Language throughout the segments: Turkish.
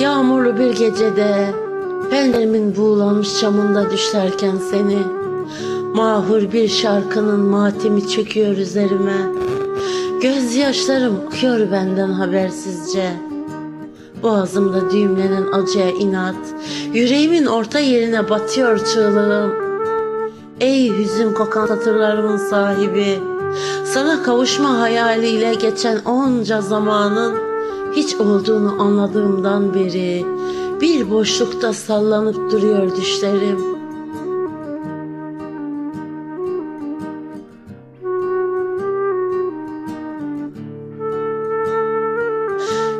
Yağmurlu bir gecede Penceremin buğulanmış çamında düşlerken seni Mahur bir şarkının matemi çöküyor üzerime. Gözyaşlarım akıyor benden habersizce. Boğazımda düğümlenen acıya inat Yüreğimin orta yerine batıyor çığlığım. Ey hüzün kokan satırlarımın sahibi Sana kavuşma hayaliyle geçen onca zamanın Hiç olduğunu anladığımdan beri Bir boşlukta sallanıp duruyor düşlerim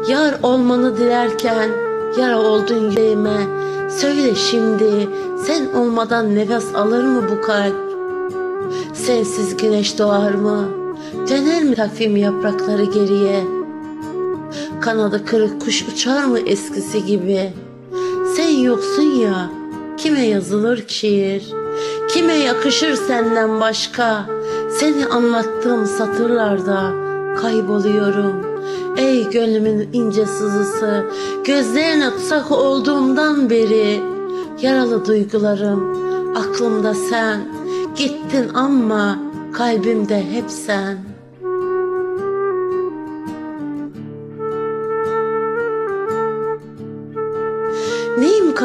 Yar olmanı dilerken yara oldun yüreğime Söyle şimdi sen olmadan nefes alır mı bu kalp? Sensiz güneş doğar mı? Döner mi takvim yaprakları geriye? Kanadı kırık kuş uçar mı eskisi gibi? Sen yoksun ya kime yazılır şiir? Kime yakışır senden başka? Seni anlattığım satırlarda kayboluyorum. Ey gönlümün ince sızısı, gözlerine tutsak olduğumdan beri yaralı duygularım, aklımda sen, gittin ama kalbimde hep sen.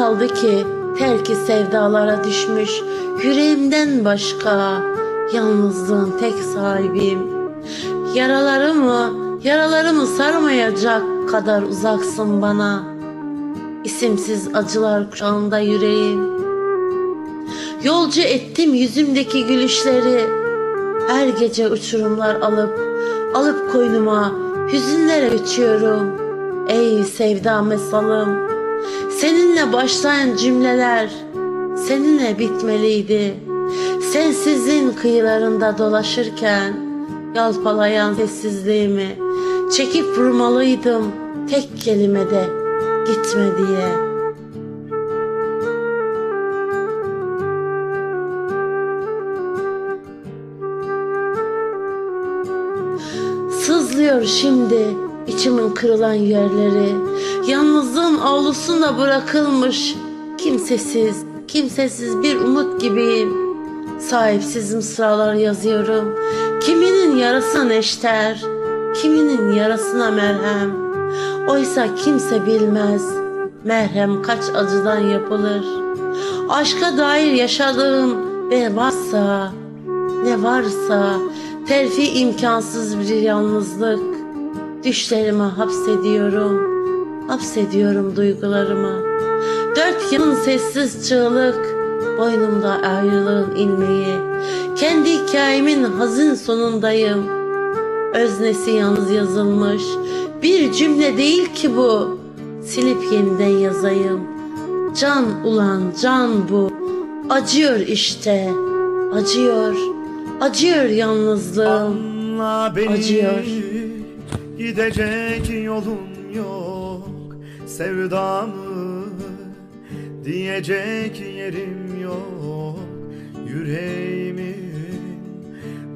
kaldı ki terki sevdalara düşmüş yüreğimden başka yalnızlığın tek sahibim. Yaralarımı, yaralarımı sarmayacak kadar uzaksın bana. İsimsiz acılar kuşağında yüreğim. Yolcu ettim yüzümdeki gülüşleri. Her gece uçurumlar alıp, alıp koynuma hüzünlere göçüyorum. Ey sevda mesalım, seninle başlayan cümleler seninle bitmeliydi. Sensizliğin kıyılarında dolaşırken yalpalayan sessizliğimi çekip vurmalıydım tek kelimede gitme diye. Sızlıyor şimdi içimin kırılan yerleri. Yalnızlığın avlusunda bırakılmış kimsesiz, kimsesiz bir umut gibiyim. Sahipsiz mısralar yazıyorum. Kiminin yarasına neşter, kiminin yarasına merhem. Oysa kimse bilmez merhem kaç acıdan yapılır. Aşka dair yaşadığım ve varsa ne varsa terfi imkansız bir yalnızlık. Düşlerime hapsediyorum, hapsediyorum duygularımı. Dört yanın sessiz çığlık, boynumda ayrılığın inmeyi. Kendi hikayemin hazin sonundayım. Öznesi yalnız yazılmış, bir cümle değil ki bu. Silip yeniden yazayım. Can ulan can bu. Acıyor işte, acıyor, acıyor yalnızlığım. Acıyor. Gidecek yolun yok Sevdamı Diyecek yerim yok. Yüreğimin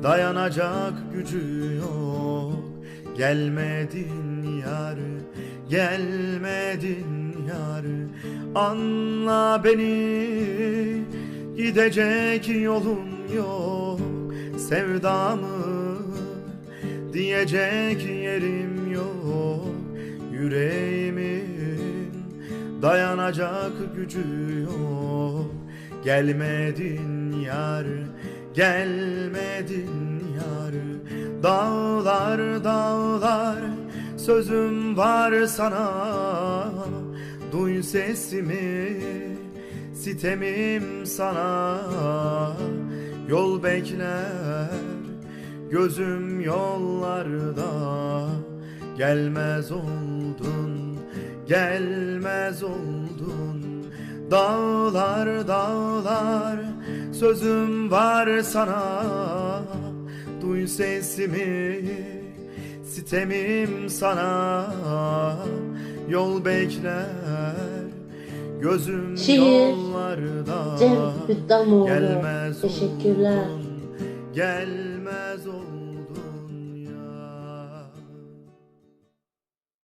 Dayanacak gücü yok. Gelmedin yar Gelmedin yar. Anla beni Gidecek yolun yok. Sevdamı Diyecek yerim yok. Yüreğimin Dayanacak gücü yok. Gelmedin yar Gelmedin yar. Dağlar dağlar Sözüm var sana. Duy sesimi Sitemim sana. Yol bekler Gözüm yollarda Gelmez oldun Gelmez oldun. Dağlar dağlar Sözüm var sana. Duy sesimi Sitemim sana. Yol bekler Gözüm Şiir, yollarda. Cem Hüddamoğlu. Gelmez Teşekkürler. oldun, Gelmez oldun